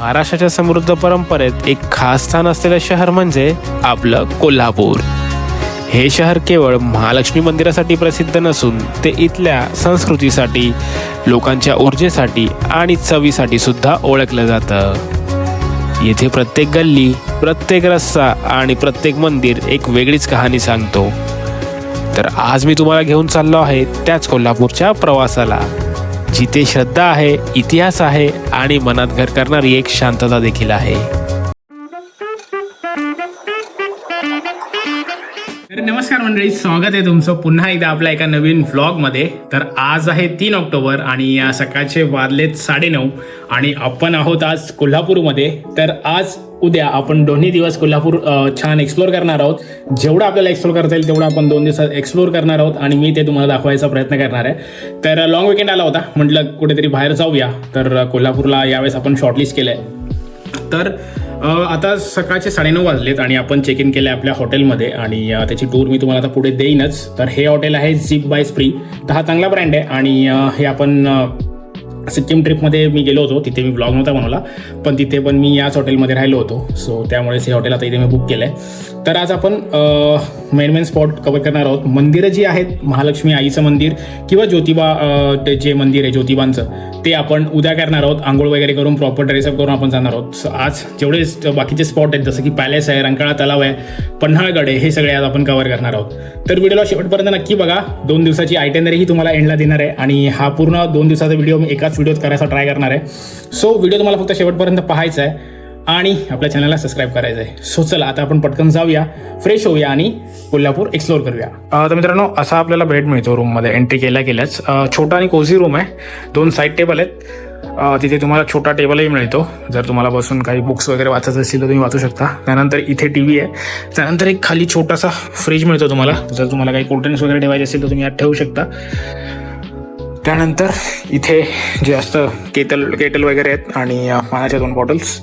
महाराष्ट्राच्या समृद्ध परंपरेत एक खास स्थान असलेलं शहर म्हणजे आपलं कोल्हापूर. हे शहर केवळ महालक्ष्मी मंदिरासाठी प्रसिद्ध नसून ते इथल्या संस्कृतीसाठी लोकांच्या ऊर्जेसाठी आणि चवीसाठी सुद्धा ओळखलं जातं. येथे प्रत्येक गल्ली प्रत्येक रस्ता आणि प्रत्येक मंदिर एक वेगळीच कहाणी सांगतो. तर आज मी तुम्हाला घेऊन चाललो आहे त्याच कोल्हापूरच्या प्रवासाला. जिथे श्रद्धा आहे इतिहास आहे आणि मनात घर करणारी एक शांतता देखील आहे. नमस्कार मंडळी स्वागत आहे तुमचं पुन्हा एकदा आपल्या एका नवीन व्लॉगमध्ये तर आज आहे तीन ऑक्टोबर आणि या सकाळचे वाजलेत साडेनऊ आणि आपण आहोत आज कोल्हापूरमध्ये. तर आज उद्या आपण दोन्ही दिवस कोल्हापूर छान एक्सप्लोर करणार आहोत. जेवढं आपल्याला एक्सप्लोर करता येईल तेवढं आपण दोन दिवसात एक्सप्लोर करणार आहोत आणि मी ते तुम्हाला दाखवायचा प्रयत्न करणार आहे. तर लॉंग विकेंड आला होता. म्हटलं कुठेतरी बाहेर जाऊया. तर कोल्हापूरला यावेळेस आपण शॉर्टलिस्ट केलं आहे तर आता सकाळचे साडेनऊ वाजलेत आणि आपण चेक इन केलं आहे आपल्या हॉटेलमध्ये आणि त्याची टूर मी तुम्हाला आता पुढे देईनच. तर हे हॉटेल आहे झिप बाय स्प्री तर हा चांगला ब्रँड आहे आणि हे आपण सिक्कीम ट्रिपमध्ये मी गेलो होतो तिथे मी ब्लॉग नव्हता बनवला पण तिथे पण मी याच हॉटेलमध्ये राहिलो होतो. सो त्यामुळेच हे हॉटेल आता इथे मी बुक केलं आहे तर आज आपण मेन मेन स्पॉट कवर करणार आहोत. मंदिरं जी आहेत महालक्ष्मी आईचं मंदिर किंवा ज्योतिबा ते जे मंदिर आहे ज्योतिबांचं ते आपण उद्या करणार आहोत. आंघोळ वगैरे करून प्रॉपर ड्रेसअप करून आपण जाणार आहोत. सो आज जेवढे बाकीचे स्पॉट आहेत जसं की पॅलेस आहे रंकाळा तलाव आहे पन्हाळगड आहे हे सगळे आज आपण कव्हर करणार आहोत. तर व्हिडिओला शेवटपर्यंत नक्की बघा. दोन दिवसाची आयटेनरीही तुम्हाला एंडला देणार आहे. आणि हा पूर्ण दोन दिवसाचा व्हिडिओ मी एकाच व्हिडिओज करायचा ट्राय करणार आहे. सो व्हिडिओ तुम्हाला फक्त शेवटपर्यंत पाहायचा आहे आणि आपल्या चॅनलला सबस्क्राईब करायचं आहे. सो चला आता आपण पटकन जाऊया फ्रेश होऊया आणि कोल्हापूर एक्सप्लोर करूया. तर मित्रांनो असा आपल्याला बेड मिळतो रूममध्ये एंट्री केल्या गेल्याच छोटा आणि कोझी रूम आहे. दोन साईड टेबल आहेत. तिथे तुम्हाला छोटा टेबलही मिळतो. जर तुम्हाला बसून काही बुक्स वगैरे वाचत असतील तर तुम्ही वाचू शकता. त्यानंतर इथे टी व्ही आहे. त्यानंतर एक खाली छोटासा फ्रीज मिळतो तुम्हाला. जर तुम्हाला काही कोल्ड्रिंक्स वगैरे ठेवायचे असेल तर तुम्ही यात ठेवू शकता. त्यानंतर इथे जे असतं केटल केटल वगैरे आहेत आणि पाण्याच्या दोन बॉटल्स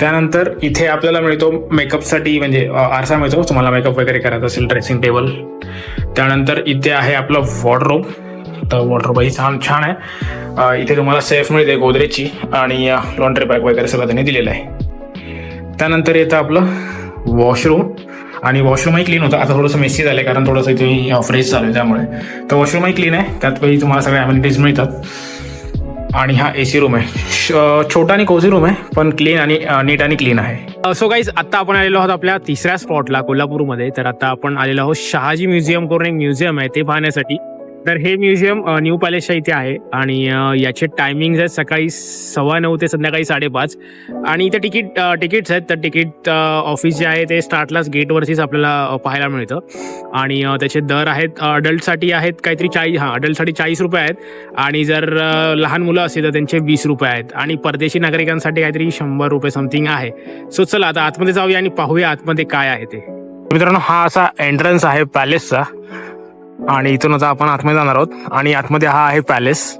त्यानंतर इथे आपल्याला मिळतो मेकअपसाठी म्हणजे आरसा मिळतो. तुम्हाला मेकअप वगैरे करायचं असेल ड्रेसिंग टेबल त्यानंतर इथे आहे आपलं वॉर्डरोब तर वॉर्डरोबही छान छान आहे. इथे तुम्हाला सेफ मिळते गोदरेजची आणि लॉन्ड्री बॅग वगैरे सगळं त्यांनी दिलेलं आहे. त्यानंतर येतं आपलं वॉशरूम आणि वॉशरूमही क्लीन होतं. आता थोडंसं मेसी झालं कारण थोडंसं इथे फ्रेश चालू आहे त्यामुळे. तर वॉशरूमही क्लीन आहे. त्यात काही तुम्हाला सगळ्या अमेनिटीज मिळतात. आणि हा ए सी रूम आहे. श- छोटा आणि कोझी रूम आहे पण क्लीन आणि नीट आणि क्लीन आहे. सो गाईज आता आपण आलेलो आहोत आपल्या तिसऱ्या स्पॉटला कोल्हापूरमध्ये. तर आता आपण आलेलो आहोत शहाजी म्युझियम करून एक म्युझियम आहे ते पाहण्यासाठी. तर हे म्युझियम न्यू पॅलेसच्या इथे आहे आणि याचे टायमिंग आहेत सकाळी सव्वा नऊ ते संध्याकाळी साडेपाच. आणि इथे तिकीट तिकीट्स आहेत. तर तिकीट ऑफिस जे आहे ते स्टार्टलाच गेटवरतीच आपल्याला पाहायला मिळतं. आणि त्याचे दर आहेत अडल्टसाठी आहेत काहीतरी चाळीस हां अडल्टसाठी चाळीस रुपये आहेत. आणि जर लहान मुलं असतील तर त्यांचे वीस रुपये आहेत. आणि परदेशी नागरिकांसाठी काहीतरी शंभर रुपये समथिंग आहे. सो चला आता आतमध्ये जाऊया आणि पाहूया आतमध्ये काय आहे ते. मित्रांनो हा असा एंट्रन्स आहे पॅलेसचा आणि इथून आता आपण आतमध्ये जाणार आहोत. आणि आतमध्ये हा आहे पॅलेस.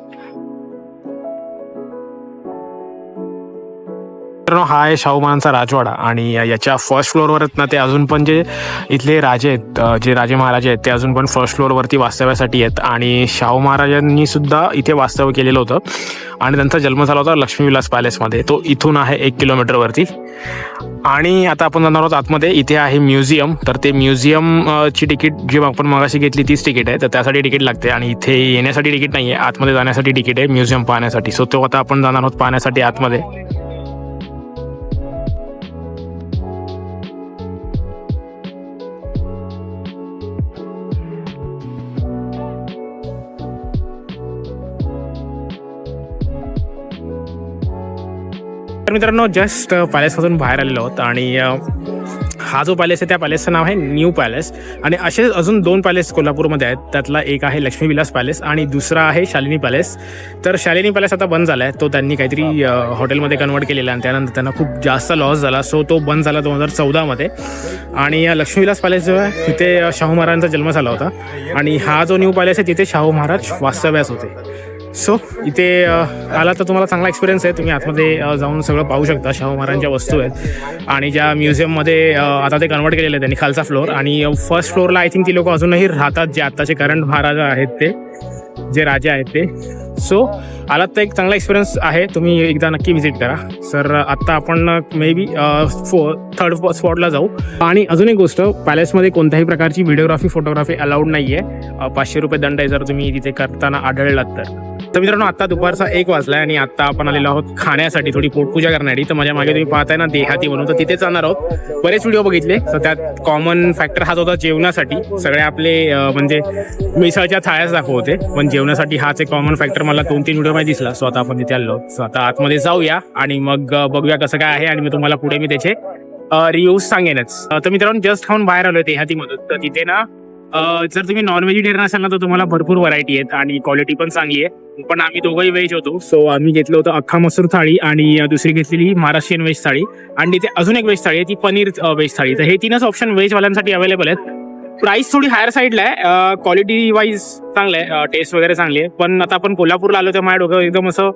मित्रांनो हा आहे शाहू महाराजांचा राजवाडा आणि याच्या फर्स्ट फ्लोअरवर आहेत ना ते अजून पण जे इथले राजे आहेत जे राजे महाराजे आहेत ते अजून पण फर्स्ट फ्लोअरवरती वास्तव्यासाठी आहेत. आणि शाहू महाराजांनी सुद्धा इथे वास्तव्य केलेलं होतं. आणि त्यांचा जन्म झाला होता लक्ष्मीविलास पॅलेसमध्ये तो इथून आहे एक किलोमीटरवरती आणि आता आपण जाणार आहोत आतमध्ये. इथे आहे म्युझियम. तर ते म्युझियम ची तिकीट जी आपण मगाशी घेतली तीच तिकीट आहे. तर त्यासाठी तिकीट लागते. आणि इथे येण्यासाठी तिकीट नाही आहे आतमध्ये जाण्यासाठी तिकीट आहे म्युझियम पाहण्यासाठी. सो तो आता आपण जाणार आहोत पाहण्यासाठी आतमध्ये. तर मित्रांनो जस्ट पॅलेसमधून बाहेर आलेलो आहोत आणि हा जो पॅलेस आहे त्या पॅलेसचं नाव आहे न्यू पॅलेस आणि असे अजून दोन पॅलेस कोल्हापूरमध्ये आहेत. त्यातला एक आहे लक्ष्मी विलास पॅलेस आणि दुसरा आहे शालिनी पॅलेस तर शालिनी पॅलेस आता बंद झाला आहे तो त्यांनी काहीतरी हॉटेलमध्ये कन्वर्ट केलेला आहे आणि त्यानंतर त्यांना खूप जास्त लॉस झाला. सो तो बंद झाला दोन हजार चौदामध्ये आणि लक्ष्मी विलास पॅलेस जो आहे तिथे शाहू महाराजांचा जन्म झाला होता. आणि हा जो न्यू पॅलेस आहे तिथे शाहू महाराज वास्तव्यास होते. सो इथे आला तर तुम्हाला चांगला एक्सपिरियन्स आहे. तुम्ही आतमध्ये जाऊन सगळं पाहू शकता. शाहू महाराजांच्या वस्तू आहेत. आणि ज्या म्युझियममध्ये आता ते कन्वर्ट केलेले आहेत त्यांनी खालचा फ्लोअर आणि फर्स्ट फ्लोअरला आय थिंक ती लोक अजूनही राहतात जे आत्ताचे करंट महाराजा आहेत ते जे राजे आहेत ते. सो आलात तर एक चांगला एक्सपिरियन्स आहे. तुम्ही एकदा नक्की व्हिजिट करा. सर आत्ता आपण मे बी थर्ड स्पॉटला जाऊ. आणि अजून एक गोष्ट पॅलेसमध्ये कोणत्याही प्रकारची व्हिडिओग्राफी फोटोग्राफी अलाउड नाही आहे पाचशे रुपये दंड आहे जर तुम्ही तिथे करताना आढळलात तर. तर मित्रांनो आता दुपारचा एक वाजलाय आणि आता आपण आलेलो आहोत खाण्यासाठी. थोडी पोटपूजा करण्यासाठी तर माझ्या मागे तुम्ही पाहताय ना देहाती म्हणून. तर तिथे जाणार आहोत. बरेच व्हिडिओ बघितले. तर त्यात कॉमन फॅक्टर हाच होता जेवणासाठी. सगळे आपले म्हणजे मिसळच्या थाळ्याच दाखवते पण जेवणासाठी हाच एक कॉमन फॅक्टर मला दोन तीन व्हिडिओमध्ये दिसला. सो आता आपण तिथे आलो सो आता आतमध्ये जाऊया आणि मग बघूया कसं काय आहे आणि मी तुम्हाला पुढे मी त्याचे रिव्ह्यूज सांगेनच. तर मित्रांनो जस्ट खाऊन बाहेर आलोय देहातीमधून. तर तिथे ना जर तुम्ही नॉन व्हेजिटेरियन असाल ना तर तुम्हाला भरपूर व्हरायटी आहेत आणि क्वालिटी पण चांगली आहे. पण आम्ही दोघंही व्हेज होतो. सो आम्ही घेतलं होतं अख्खा मसूर थाळी आणि दुसरी घेतलेली महाराष्ट्रीयन व्हेज थाळी. आणि तिथे अजून एक व्हेज थाळी आहे ती पनीर व्हेज थाळी तर हे तीनच ऑप्शन व्हेजवाल्यांसाठी अवेलेबल आहेत. प्राइस थोडी हायर साईडला आहे. क्वालिटी वाईज चांगलं आहे. टेस्ट वगैरे चांगली आहे. पण आता आपण कोल्हापूरला आलो तर माझ्या डोकं एकदम असं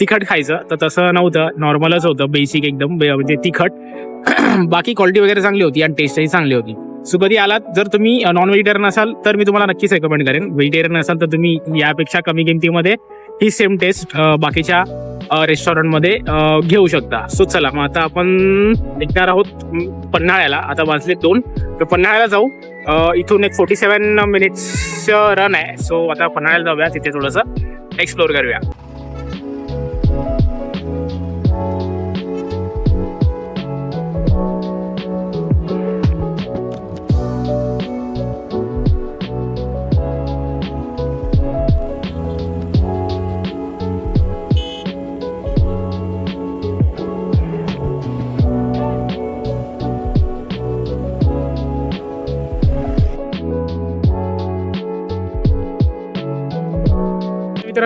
तिखट खायचं. तर तसं नव्हतं. नॉर्मलच होतं. बेसिक एकदम म्हणजे तिखट. बाकी क्वालिटी वगैरे चांगली होती आणि टेस्टही चांगली होती. सो कधी आलात? जर तुम्ही नॉन व्हेजिटेरियन असाल तर मी तुम्हाला नक्कीच रेकमेंड करेन. व्हेजिटेरियन असाल तर तुम्ही यापेक्षा कमी किमतीमध्ये ही सेम टेस्ट बाकीच्या रेस्टॉरंटमध्ये घेऊ शकता. सो चला मग आता आपण निघणार आहोत पन्हाळ्याला. आता वाजले दोन. तर पन्हाळ्याला जाऊ. इथून एक फोर्टी सेवन मिनिट्स रन आहे. सो आता पन्हाळ्याला जाऊया. तिथे थोडंसं एक्सप्लोर करूया.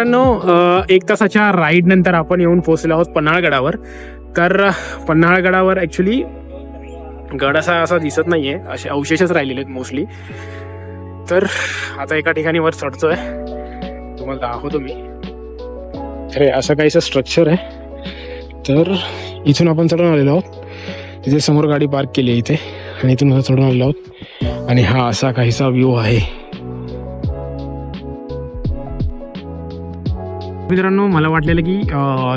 मित्रांनो एक तासाच्या राईड नंतर आपण येऊन पोहोचलो आहोत पन्हाळगडावर. तर पन्हाळगडावर ॲक्च्युली गड असा असा दिसत नाहीये. असे अवशेषच राहिलेले आहेत मोस्टली तर आता एका ठिकाणी वर चढतोय. तुम्हाला दाखवतो मी. अरे असं काहीसं स्ट्रक्चर आहे. तर इथून आपण चढून आलेलो आहोत. तिथे समोर गाडी पार्क केली आहे इथे. आणि इथून असं चढून आलेलो आहोत. आणि हा असा काहीसा व्ह्यू आहे. मित्रांनो मला वाटलेलं की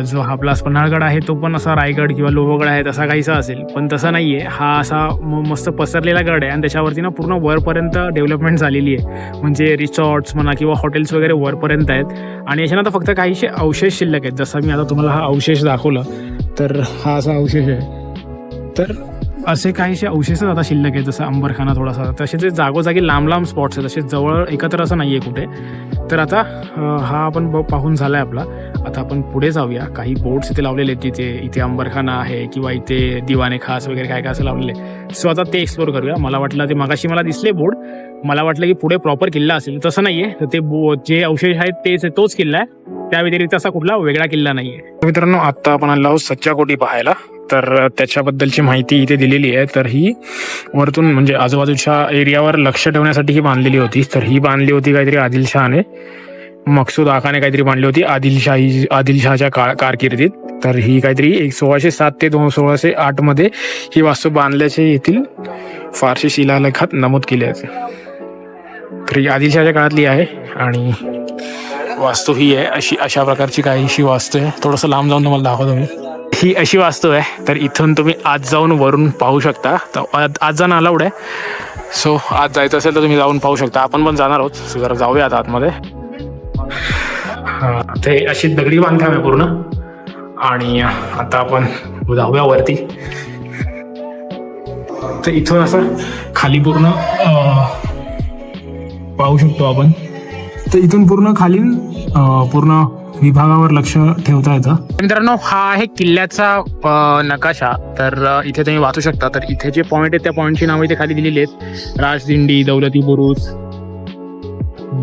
जो हा आपला पन्हाळगड आहे तो पण असा रायगड किंवा लोहगड आहे तसा काहीसा असेल. पण तसा नाही आहे हा असा म- मस्त पसरलेला गड आहे आणि त्याच्यावरती ना पूर्ण वरपर्यंत डेव्हलपमेंट झालेली आहे. म्हणजे रिसॉर्ट्स म्हणा किंवा हॉटेल्स वगैरे वरपर्यंत आहेत. आणि याच्यानंतर फक्त काहीशे अवशेष शिल्लक आहेत. जसं मी आता तुम्हाला हा अवशेष दाखवला तर हा असा अवशेष आहे. तर असे काहीसे अवशेषच आता शिल्लक आहेत जसं अंबरखाना थोडासा. तसे जे जागोजागी लांब लांब स्पॉट्स आहेत तसे जवळ एकत्र असं नाही आहे कुठे. तर आता हा आपण पाहून पाहून आहे आपला. आता आपण पुढे जाऊया. काही बोर्ड्स इथे लावलेले आहेत तिथे इथे अंबरखाना आहे किंवा इथे दिवाने खास वगैरे काय काय असं लावलेले सो आता ते एक्सप्लोर करूया. मला वाटलं ते मागाशी मला दिसले बोर्ड मला वाटलं की पुढे प्रॉपर किल्ला असेल. तसं नाही आहे तर ते बो जे अवशेष आहेत तेच तोच किल्ला आहे. त्या व्यतिरिक्त असा कुठला वेगळा किल्ला नाही आहे मित्रांनो आता आपण आलो आहोत सच्चा कोटी पाहायला. तर त्याच्याबद्दलची माहिती इथे दिलेली आहे. तर ही वरतून म्हणजे आजूबाजूच्या एरियावर लक्ष ठेवण्यासाठी ही बांधलेली होती. तर ही बांधली होती काहीतरी आदिलशहाने मकसूद आखाने काहीतरी बांधली होती आदिलशाही आदिलशहाच्या काळ कारकिर्दीत. तर ही काहीतरी एक सोळाशे सात ते दोन सोळाशे आठमध्ये ही वास्तू बांधल्याचे येथील फारसी शिलालेखात नमूद केले आहे. तर ही आदिलशहाच्या काळातली आहे आणि वास्तू ही आहे. अशी अशा प्रकारची काहीशी वास्तू आहे. थोडंसं लांब जाऊन तुम्हाला दाखवतो मी. ही अशी वास्तू आहे. तर इथून तुम्ही आज जाऊन वरून पाहू शकता. तर आज- आज जाणं अलाउड आहे. सो आज जायचं असेल तर तुम्ही जाऊन पाहू शकता. आपण पण जाणार आहोत. जर जरा जाऊया आता आतमध्ये. ते अशी दगडी बांधकाम आहे पूर्ण. आणि आता आपण जाऊया वरती. तर इथून असं खाली पूर्ण पाहू शकतो आपण. तर इथून पूर्ण खाली पूर्ण विभागावर लक्ष ठेवता येतं. मित्रांनो हा आहे किल्ल्याचा नकाशा. तर इथे तुम्ही वाचू शकता. तर इथे जे पॉईंट आहेत त्या पॉईंटची नावं इथे खाली दिलेली आहेत. राजदिंडी दौलती बुरुज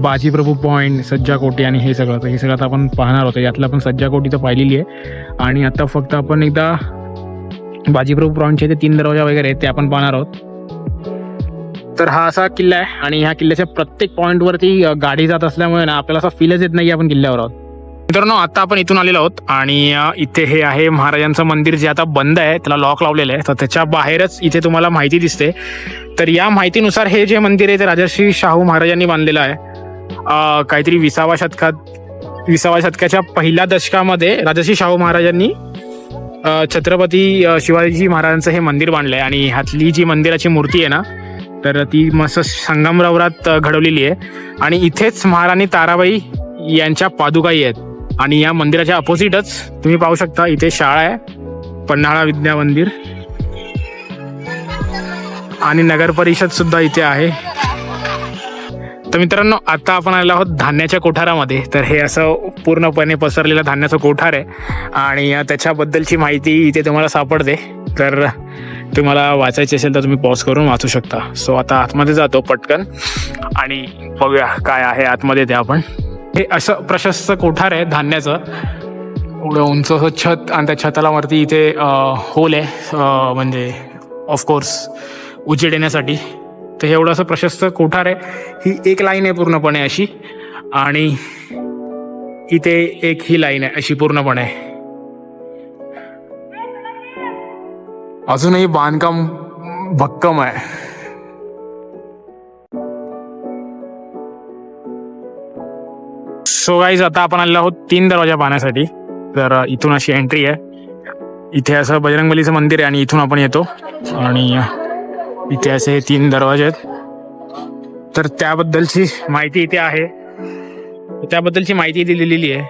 बाजीप्रभू पॉईंट सज्जा कोटी आणि हे सगळं. तर हे सगळं आता आपण पाहणार होतो यातलं आपण सज्जा कोटी तर पाहिलेली आहे. आणि आता फक्त आपण एकदा बाजीप्रभू पॉईंटचे ते तीन दरवाजा वगैरे आहेत ते आपण पाहणार आहोत. तर हा असा किल्ला आहे. आणि ह्या किल्ल्याच्या प्रत्येक पॉईंटवरती गाडी जात असल्यामुळे ना आपल्याला असा फीलच येत नाही आपण किल्ल्यावर आहोत. मित्रांनो आता आपण इथून आलेलो आहोत आणि इथे हे आहे महाराजांचं मंदिर जे आता बंद आहे त्याला लॉक लावलेलं आहे. तर त्याच्या बाहेरच इथे तुम्हाला माहिती दिसते. तर या माहितीनुसार हे जे मंदिर आहे ते राजर्षी शाहू महाराजांनी बांधलेलं आहे. काहीतरी विसावा शतकात विसाव्या शतकाच्या पहिल्या दशकामध्ये राजर्षी शाहू महाराजांनी छत्रपती शिवाजी महाराजांचं हे मंदिर बांधलंय. आणि ह्यातली जी मंदिराची मूर्ती आहे ना तर ती मस्त संगमरवरात घडवलेली आहे. आणि इथेच महाराणी ताराबाई यांच्या पादुकाही आहेत. आणि या मंदिराच्या अपोजिटच तुम्ही पाहू शकता इथे शाळा आहे पन्हाळा विद्या मंदिर. आणि नगर परिषद सुद्धा इथे आहे. तर मित्रांनो आता आपण आलो आहोत धान्याच्या कोठारामध्ये. तर हे असं पूर्णपणे पसरलेलं धान्याचं कोठार आहे. आणि त्याच्याबद्दलची माहिती इथे तुम्हाला सापडते. तर तुम्हाला वाचायची असेल तर तुम्ही पॉज करून वाचू शकता. सो आता आतमध्ये जातो पटकन. आणि बघूया काय आहे आतमध्ये ते आपण. हे असं प्रशस्त कोठार आहे धान्याचं. एवढं उंच असं छत आणि त्या छताला वरती इथे होल आहे. म्हणजे ऑफकोर्स उजेड येण्यासाठी. तर हे एवढं असं प्रशस्त कोठार आहे. ही एक लाईन आहे पूर्णपणे अशी. आणि इथे एक ही लाईन आहे अशी पूर्णपणे. अजूनही बांधकाम भक्कम आहे. सो गाईज आता आपण आलेलो आहोत तीन दरवाजा पाहण्यासाठी. तर इथून अशी एंट्री आहे. इथे असं बजरंगबलीचं मंदिर आहे आणि इथून आपण येतो. आणि इथे असे हे तीन दरवाजे आहेत. तर त्याबद्दलची माहिती इथे आहे. त्याबद्दलची माहिती इथे दिलेली आहे.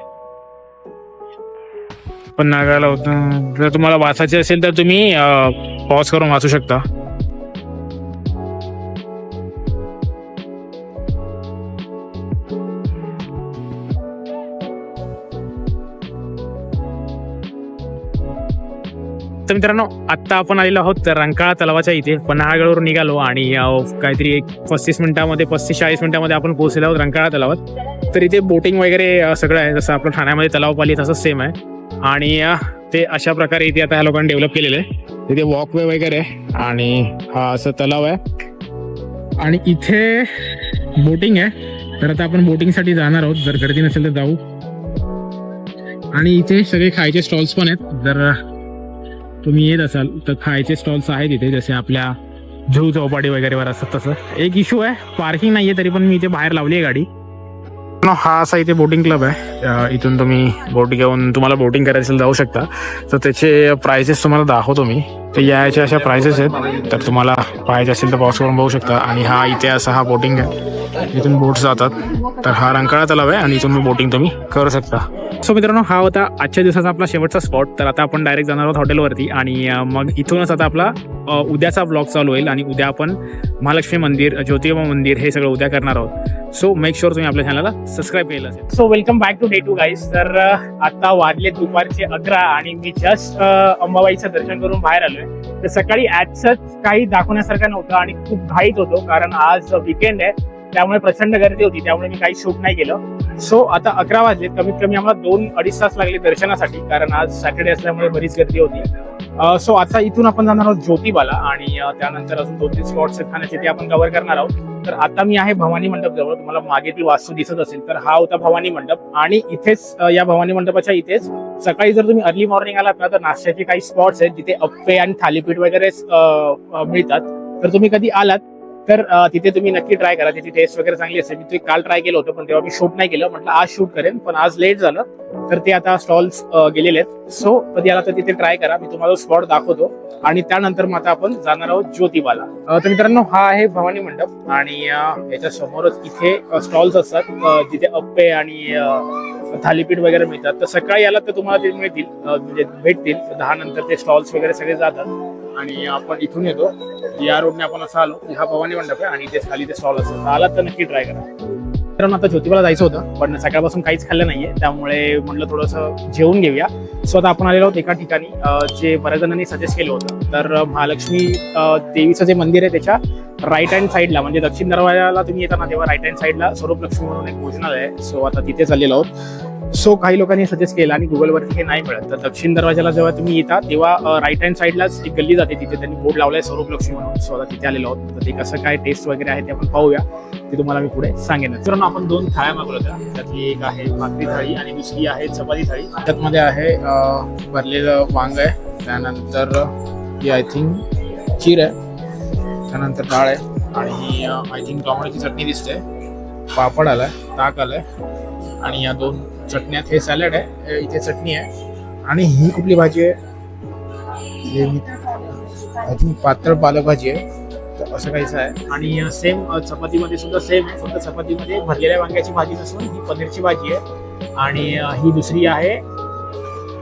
पण नागायला होतं. जर तुम्हाला वाचायचे असेल तर तुम्ही पॉज करून वाचू शकता. तर मित्रांनो आत्ता आपण आलेलो आहोत रंकाळा तलावाच्या इथे. पन्हाळगडवरून निघालो आणि काहीतरी एक पस्तीस मिनिटामध्ये पस्तीस चाळीस मिनिटामध्ये आपण पोहोचलेलो आहोत रंकाळा तलावात. तर इथे बोटिंग वगैरे सगळं आहे. जसं आपलं ठाण्यामध्ये तलाव पाली तसंच सेम आहे. आणि ते अशा प्रकारे इथे आता ह्या लोकांनी डेव्हलप केलेलं आहे. तिथे वॉकवे वगैरे आहे आणि हा असं तलाव आहे. आणि इथे बोटिंग आहे. तर आता आपण बोटिंगसाठी जाणार आहोत. जर गर्दी नसेल तर जाऊ. आणि इथे सगळे खायचे स्टॉल्स पण आहेत. जर तुम्ही येत असाल तर खायचे स्टॉल्स आहेत इथे जसे आपल्या झू चौपाटी वगैरेवर असतात तसं. एक इश्यू आहे पार्किंग नाहीये तरी पण मी इथे बाहेर लावली आहे गाडी. हा असा इथे बोटिंग क्लब आहे. इथून तुम्ही बोट घेऊन तुम्हाला बोटिंग करायचं असेल जाऊ शकता. तर त्याचे प्राइसेस तुम्हाला दाखवतो मी. तर याच्या अशा प्राइसेस आहेत. तर तुम्हाला पाहायचे असेल तर पॉज करून बघू शकता. आणि हा इथे असा हा बोटिंग आहे. इथून बोट्स जातात. तर हा रंकाळा तलाव आहे आणि इथून बोटिंग तुम्ही करू शकता. सो मित्रांनो हा होता आजच्या दिवसाचा आपला शेवटचा स्पॉट तर आता आपण डायरेक्ट जाणार आहोत हॉटेलवरती आणि मग इथूनच आता आपला उद्याचा ब्लॉग चालू होईल. आणि उद्या आपण महालक्ष्मी मंदिर ज्योतिबा मंदिर हे सगळं उद्या करणार आहोत. सो मेक शुअर तुम्ही आपल्या चॅनलला सबस्क्राईब केलं असेल. So welcome back to day two guys तर आता वाजले दुपारचे अकरा आणि मी जस्ट अंबाबाईचं दर्शन करून बाहेर आलोय. तर सकाळी ऍजच काही दाखवण्यासारखं नव्हतं आणि खूप घाईत होतो कारण आज विकेंड आहे. त्यामुळे प्रचंड गर्दी होती त्यामुळे मी काही शूट नाही केलं. सो आता अकरा वाजले कमीत कमी आम्हाला दोन अडीच तास लागले दर्शनासाठी कारण आज सॅटर्डे असल्यामुळे बरीच गर्दी होती. सो आता इथून आपण जाणार आहोत ज्योतिबाला आणि त्यानंतर अजून दोन तीन स्पॉट्स आहेत खाण्याचे ते आपण कव्हर करणार आहोत. तर आता मी आहे भवानी मंडप जवळ तुम्हाला मागेतील वास्तू दिसत असेल तर हा होता भवानी मंडप. आणि इथेच या भवानी मंडपाच्या इथेच सकाळी जर तुम्ही अर्ली मॉर्निंग आलात ना तर नाश्त्याचे काही स्पॉट्स आहेत जिथे अप्पे आणि थालीपीठ वगैरे मिळतात. तर तुम्ही कधी आलात तर तिथे तुम्ही नक्की ट्राय करा. त्याची टेस्ट वगैरे चांगली असते मी ते काल ट्राय केलं होतं पण तेव्हा मी शूट नाही केलं. म्हटलं आज शूट करेन पण आज लेट झालं. तर ते आता स्टॉल्स गेलेले आहेत. सो कधी आला तर तिथे ट्राय करा. मी तुम्हाला स्पॉट दाखवतो. आणि त्यानंतर मग आता आपण जाणार आहोत ज्योतिबाला. तर मित्रांनो हा आहे भवानी मंडप. आणि याच्या समोरच इथे स्टॉल्स असतात. जिथे अप्पे आणि थालीपीठ वगैरे मिळतात. तर सकाळी आला तर तुम्हाला ते मिळतील. म्हणजे भेटतील. दहा नंतर ते स्टॉल्स वगैरे सगळे जातात. आणि आपण इथून येतो. या रोडने आपण असं आलो की हा भवानी मंडप आहे आणि ते खाली ते स्टॉल असतात आला आलात तर नक्की ट्राय करा. मित्रांनो आता ज्योतिबाला जायचं होतं पण सकाळपासून काहीच खाल्लं नाहीये. त्यामुळे म्हटलं थोडंसं जेवून घेऊया. सो आता आपण आलेलो आहोत एका ठिकाणी जे बऱ्याच जणांनी सजेस्ट केलं होतं. तर महालक्ष्मी देवीचं जे मंदिर आहे त्याच्या राईट हँड साईडला म्हणजे दक्षिण दरवाजाला तुम्ही येताना तेव्हा राईट हँड साईडला स्वरूप लक्ष्मी म्हणून एक भोजनालय आहे. सो आता तिथे चाललेलो आहोत. सो काही लोकांनी सजेस्ट केलं आणि गुगलवरती हे नाही मिळत. तर दक्षिण दरवाजाला जेव्हा तुम्ही येता तेव्हा राईट हँड साईडलाच एक गल्ली जाते तिथे. त्यांनी बोर्ड लावलाय स्वरूप लक्ष्मी म्हणून. स्वतः तिथे आलेलो आहोत. तर ते कसं काय टेस्ट वगैरे आहे ते आपण पाहूया. ते तुम्हाला मी पुढे सांगेन. मित्रांनो आपण दोन थाळ्या मागवल्या होत्या. त्यातली एक आहे भाकरी थाळी आणि दुसरी आहे चपाती थाळी. त्यातमध्ये आहे भरलेलं वांग आहे. त्यानंतर ही आय थिंक खीर आहे. त्यानंतर डाळ आहे. आणि आय थिंक टॉमॅटोची चटणी दिसते. पापड आलाय ताक आलाय. आणि या दोन चटण्यात हे सॅलड आहे. इथे चटणी आहे. आणि ही कुठली भाजी आहे? पातळ पालकभाजी आहे. तर असं काहीच आहे. आणि सेम चपातीमध्ये सुद्धा सेम आहे. फक्त चपातीमध्ये भरलेल्या वांग्याची भाजी नसून ही पनीरची भाजी आहे. आणि ही दुसरी आहे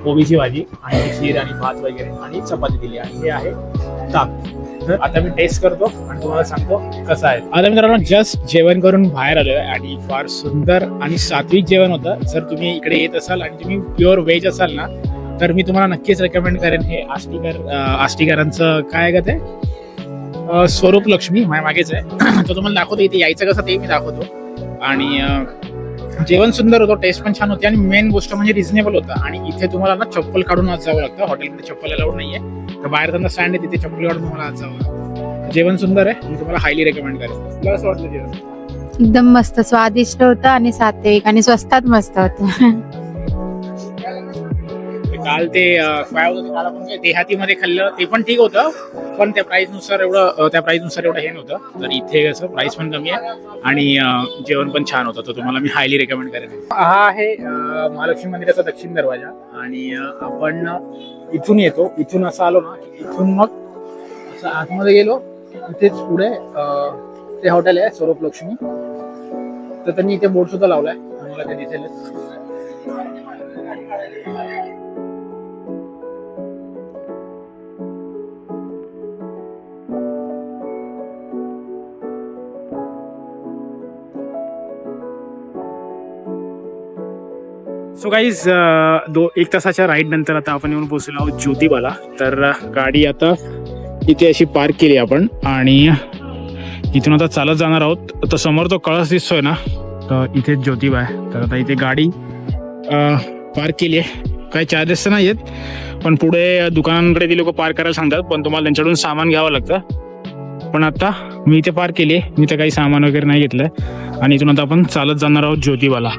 कोबीची भाजी आणि खीर आणि भात वगैरे आणि चपाती दिली आणि हे आहे ताक तर आता मी टेस्ट करतो आणि तुम्हाला सांगतो कसं आहे. आता मित्रांनो जस्ट जेवण करून बाहेर आलोय आणि फार सुंदर आणि सात्विक जेवण होतं. जर तुम्ही इकडे येत असाल आणि तुम्ही प्युअर व्हेज असाल ना तर मी तुम्हाला नक्कीच रेकमेंड करेन हे आष्टीकर आष्टीकरांचं काय आहे का ते? स्वरूप लक्ष्मी माझ्या मागेच आहे. तो तुम्हाला दाखवतो इथे यायचं कसं ते मी दाखवतो. आणि जेवण सुंदर होतं टेस्ट पण छान होती आणि मेन गोष्ट म्हणजे रिझनेबल होतं. आणि इथे तुम्हाला ना चप्पल काढून आज जावं लागतं. हॉटेलमध्ये चप्पल अलाउड आहे तर बाहेर त्यांना स्टँड आहे तिथे चप्पल काढून तुम्हाला आज जावं जेवण सुंदर आहे. मी तुम्हाला हायली रेकमेंड करेन. तुला कसं वाटलं जेवण? एकदम मस्त स्वादिष्ट होतं आणि सात्विक आणि स्वस्तात मस्त होतं. काल ते काय होतं ते काल आपण देहातीमध्ये खाल्लं ते पण ठीक होतं. पण त्या प्राईजनुसार एवढं त्या प्राईजनुसार एवढं हे नव्हतं. तर इथे कसं प्राईस पण कमी आहे आणि जेवण पण छान होतं. तर तुम्हाला मी हायली रेकमेंड करेन. हा आहे महालक्ष्मी मंदिराचा दक्षिण दरवाजा. आणि आपण इथून येतो. इथून असं आलो ना इथून मग असं आतमध्ये गेलो. इथेच पुढे ते हॉटेल आहे स्वरूप लक्ष्मी. तर त्यांनी इथे बोर्ड सुद्धा लावलाय. तुम्हाला ते दिसेलच. सो गाईज uh, दो एक तासाच्या राईड नंतर आता आपण येऊन पोहोचलो आहोत ज्योतिबाला. तर uh, गाडी आता इथे अशी पार्क केली आपण आणि इथून आता चालत जाणार आहोत. तर समोर तो कळस दिसतोय ना? तर इथे ज्योतिबा आहे. तर आता इथे गाडी uh, पार्क केली आहे. काही चार्जेस तर नाही आहेत पण पुढे दुकानांकडे ती लोक पार्क करायला सांगतात. पण तुम्हाला त्यांच्याकडून सामान घ्यावं लागतं. पण आता मी इथे पार्क केली आहे. मी तर काही सामान वगैरे नाही घेतलंय. आणि इथून आता आपण चालत जाणार आहोत ज्योतिबाला.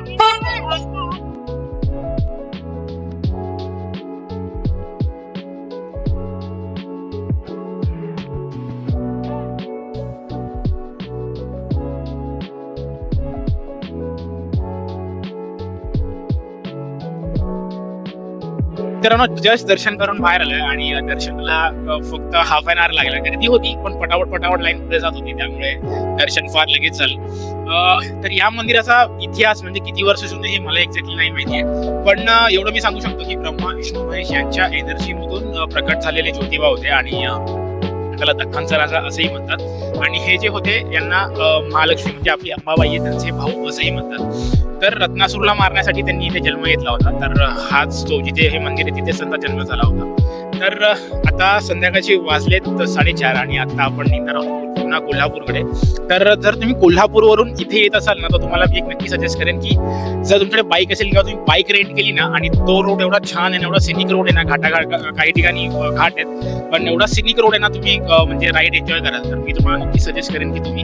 मित्रांनो जस्ट दर्शन करून बाहेर आलोय आणि दर्शनाला फक्त हाफ अन आवर लागला गर्दी होती पण पटापट पटापट लाईन पुढे जात होती त्यामुळे दर्शन फार लगेच झालं. तर या मंदिराचा इतिहास म्हणजे किती वर्ष जुने हे मला एक्झॅक्टली नाही माहिती आहे. पण एवढं मी सांगू शकतो की ब्रह्मा विष्णू महेश यांच्या एनर्जीमधून प्रकट झालेले ज्योतिबा होते आणि त्याला दख्खनचा राजा असंही म्हणतात. आणि हे जे होते यांना महालक्ष्मी म्हणजे आपली अंबाबाई त्यांचे भाऊ असंही म्हणतात. तर रत्नासूरला मारण्यासाठी त्यांनी इथे जन्म घेतला होता. तर हाच तो जिथे हे मंदिर आहे तिथे त्यांचा जन्म झाला होता. तर आता संध्याकाळची वाजलेत साडेचार आणि आता आपण निघणार आहोत. पुन्हा कोल्हापूरकडे. तर जर तुम्ही कोल्हापूरवरून इथे येत असाल ना तर तुम्हाला मी एक नक्की सजेस्ट करेन की जर तुमच्याकडे बाईक असेल किंवा तुम्ही बाईक रेंट केली ना आणि तो रोड एवढा छान आहे एवढा सिनिक रोड आहे ना घाटाघाट काही ठिकाणी घाट आहेत पण एवढा सिनिक रोड आहे ना तुम्ही म्हणजे राईड एन्जॉय कराल. तर मी तुम्हाला नक्की सजेस्ट करेन की तुम्ही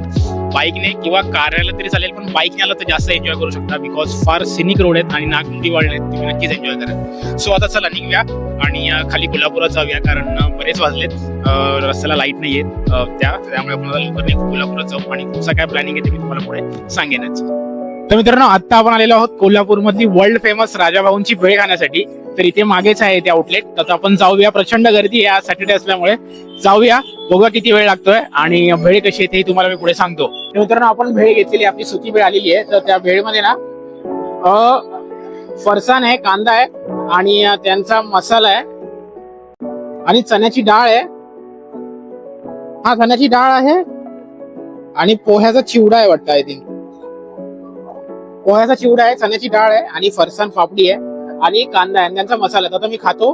बाईकने किंवा कार्याला तरी चालेल पण बाईकने आला तर जास्त एन्जॉय करू शकता बिकॉज फार सिनिक रोड आहेत आणि नागमुंडी वळण आहेत तुम्ही नक्कीच एन्जॉय कराल. सो आता चला निघूया. आणि खाली कोल्हापुरात जाऊया कारण बरेच वाजलेत. रस्त्याला लाइट नाही आहेत त्या त्यामुळे आपण लवकर कोल्हापुरात जाऊ आणि पुढचा काय प्लॅनिंग आहे ते मी तुम्हाला पुढे सांगेनच तर मित्रांनो आता आपण आलेलो आहोत कोल्हापूरमधली वर्ल्ड फेमस राजाभाऊंची भेळ खाण्यासाठी. तर इथे मागेच आहे ते आउटलेट तर आपण जाऊया प्रचंड गर्दी आहे आज सॅटर्डे असल्यामुळे. जाऊया बघूया किती वेळ लागतोय आणि भेळ कशी येते हे तुम्हाला मी पुढे सांगतो. तर मित्रांनो आपण भेळ घेतलेली आपली सुकी भेळ आलेली आहे. तर त्या भेळमध्ये ना फरसान फरसाण आहे कांदा आहे आणि त्यांचा मसाला आहे. आणि चण्याची डाळ आहे. हा चण्याची डाळ आहे. आणि पोह्याचा चिवडा आहे वाटतं आय थिंक पोह्याचा चिवडा आहे चण्याची डाळ आहे आणि फरसाण पापडी आहे. आणि कांदा आहे. त्यांचा मसाला आहे. तर आता मी खातो.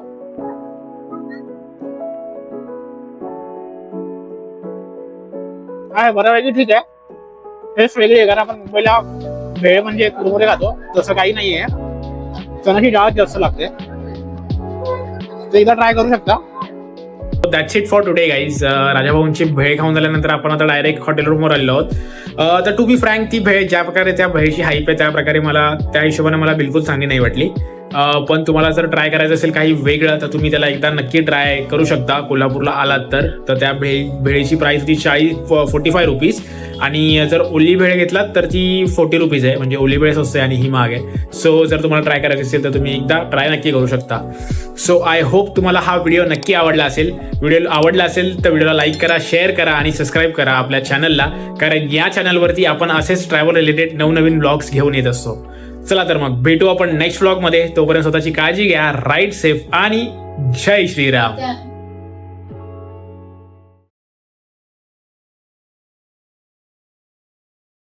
काय बऱ्यापैकी ठीक आहे. टेस्ट वेगळी आहे. कारण आपण मुंबईला भेळ म्हणजे कुरमुरे खातो. तसं काही नाहीये. चण्याची डाळ जास्त लागते. तर एकदा ट्राय करू शकता. That's it for today guys राजाभाऊंची भेळ खाऊन झाल्यानंतर आपण आता डायरेक्ट हॉटेल रूमवर आलेलो आहोत. तर टू बी फ्रँक ती भेळ ज्या प्रकारे त्या भेळची हाईप आहे त्या प्रकारे मला त्या हिशोबाने मला बिलकुल चांगली नाही वाटली. पण तुम्हाला जर ट्राय करायचं असेल काही वेगळं तर तुम्ही त्याला एकदा नक्की ट्राय करू शकता. कोल्हापूरला आलात तर. तर त्या भेळ भेळीची प्राईस होती चाळीस फोर्टी फाय रुपीज आणि जर ओली भेळ घेतलात तर ती फोर्टी रुपीज आहे. म्हणजे ओली भेळ स्वस्त आहे आणि ही महाग आहे. सो जर तुम्हाला ट्राय करायची असेल तर तुम्ही एकदा ट्राय नक्की करू शकता. सो आय होप तुम्हाला हा व्हिडिओ नक्की आवडला असेल. व्हिडिओ आवडला असेल तर व्हिडिओला लाईक करा शेअर करा आणि सबस्क्राईब करा आपल्या चॅनलला कारण या चॅनलवरती आपण असेच ट्रॅव्हल रिलेटेड नवनवीन ब्लॉग्स घेऊन येत असतो. चला तर मग भेटू आपण नेक्स्ट ब्लॉगमध्ये तोपर्यंत स्वतःची काळजी घ्या. राईट सेफ आणि जय श्रीराम.